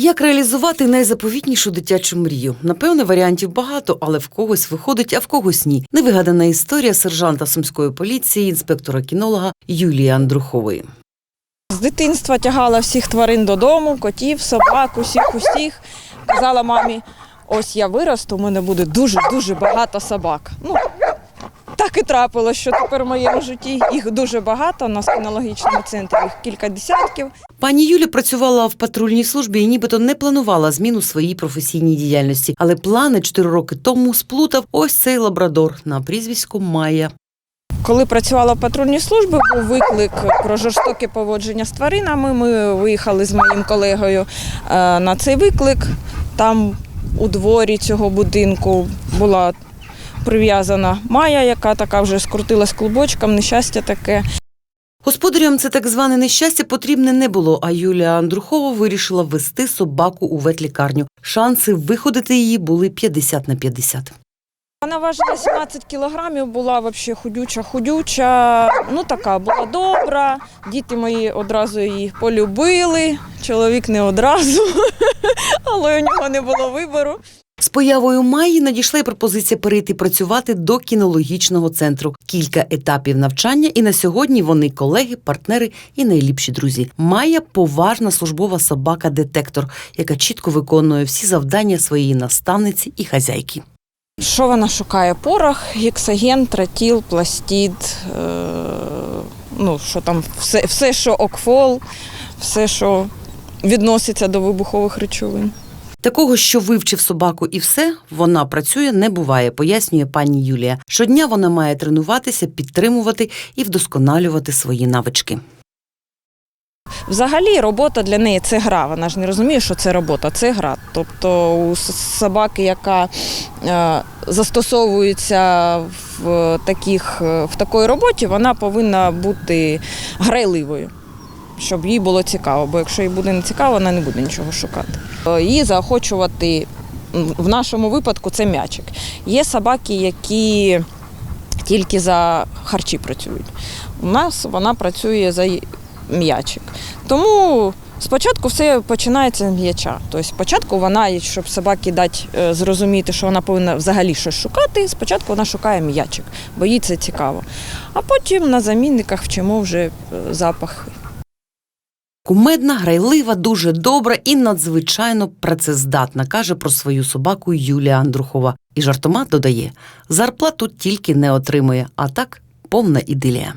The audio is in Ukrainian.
Як реалізувати найзаповітнішу дитячу мрію? Напевне, варіантів багато, але в когось виходить, а в когось ні. Невигадана історія сержанта сумської поліції, інспектора кінолога Юлії Андрухової. З дитинства тягала всіх тварин додому, котів, собак, усіх, усіх. Казала мамі, ось я виросту, у мене буде дуже-дуже багато собак. Ну, так і трапилось, що тепер в моєму житті їх дуже багато. У нас в центрі їх кілька десятків. Пані Юля працювала в патрульній службі і нібито не планувала зміну своїй професійній діяльності, але плани чотири роки тому сплутав ось цей лабрадор на прізвисько Майя. Коли працювала в патрульній службі, був виклик про жорстоке поводження з тваринами. Ми виїхали з моїм колегою е, на цей виклик. Там у дворі цього будинку була прив'язана Майя, яка така вже скрутилась клубочком, нещастя таке. Господарям це так зване нещастя потрібне не було, а Юлія Андрухова вирішила ввести собаку у ветлікарню. Шанси виходити її були 50 на 50. Вона важила 17 кілограмів, була взагалі худюча, худюча. Ну така була добра. Діти мої одразу її полюбили. Чоловік не одразу, але у нього не було вибору. З появою Майї надійшла й пропозиція перейти працювати до кінологічного центру. Кілька етапів навчання, і на сьогодні вони колеги, партнери і найліпші друзі. Майя поважна службова собака-детектор, яка чітко виконує всі завдання своєї наставниці і хазяйки. Що вона шукає? Порох, гексаген, тротіл, пластид, е, ну що там, все, все, що окфол, все, що відноситься до вибухових речовин. Такого, що вивчив собаку і все, вона працює, не буває, пояснює пані Юлія. Щодня вона має тренуватися, підтримувати і вдосконалювати свої навички. Взагалі робота для неї це гра. Вона ж не розуміє, що це робота, це гра. Тобто у собаки, яка е, застосовується в таких е, в такій роботі, вона повинна бути грайливою, щоб їй було цікаво. Бо якщо їй буде не цікаво, вона не буде нічого шукати. Е, Її заохочувати в нашому випадку це м'ячик. Є собаки, які тільки за харчі працюють. У нас вона працює за м'ячик. Тому спочатку все починається з м'яча. Тобто спочатку вона, щоб собаки дати е, зрозуміти, що вона повинна взагалі щось шукати, спочатку вона шукає м'ячик, бо їй це цікаво. А потім на замінниках вчимо вже е, запах Кумедна, грайлива, дуже добра і надзвичайно працездатна, каже про свою собаку Юлія Андрухова. І жартома додає: зарплату тільки не отримує, а так повна ідилія.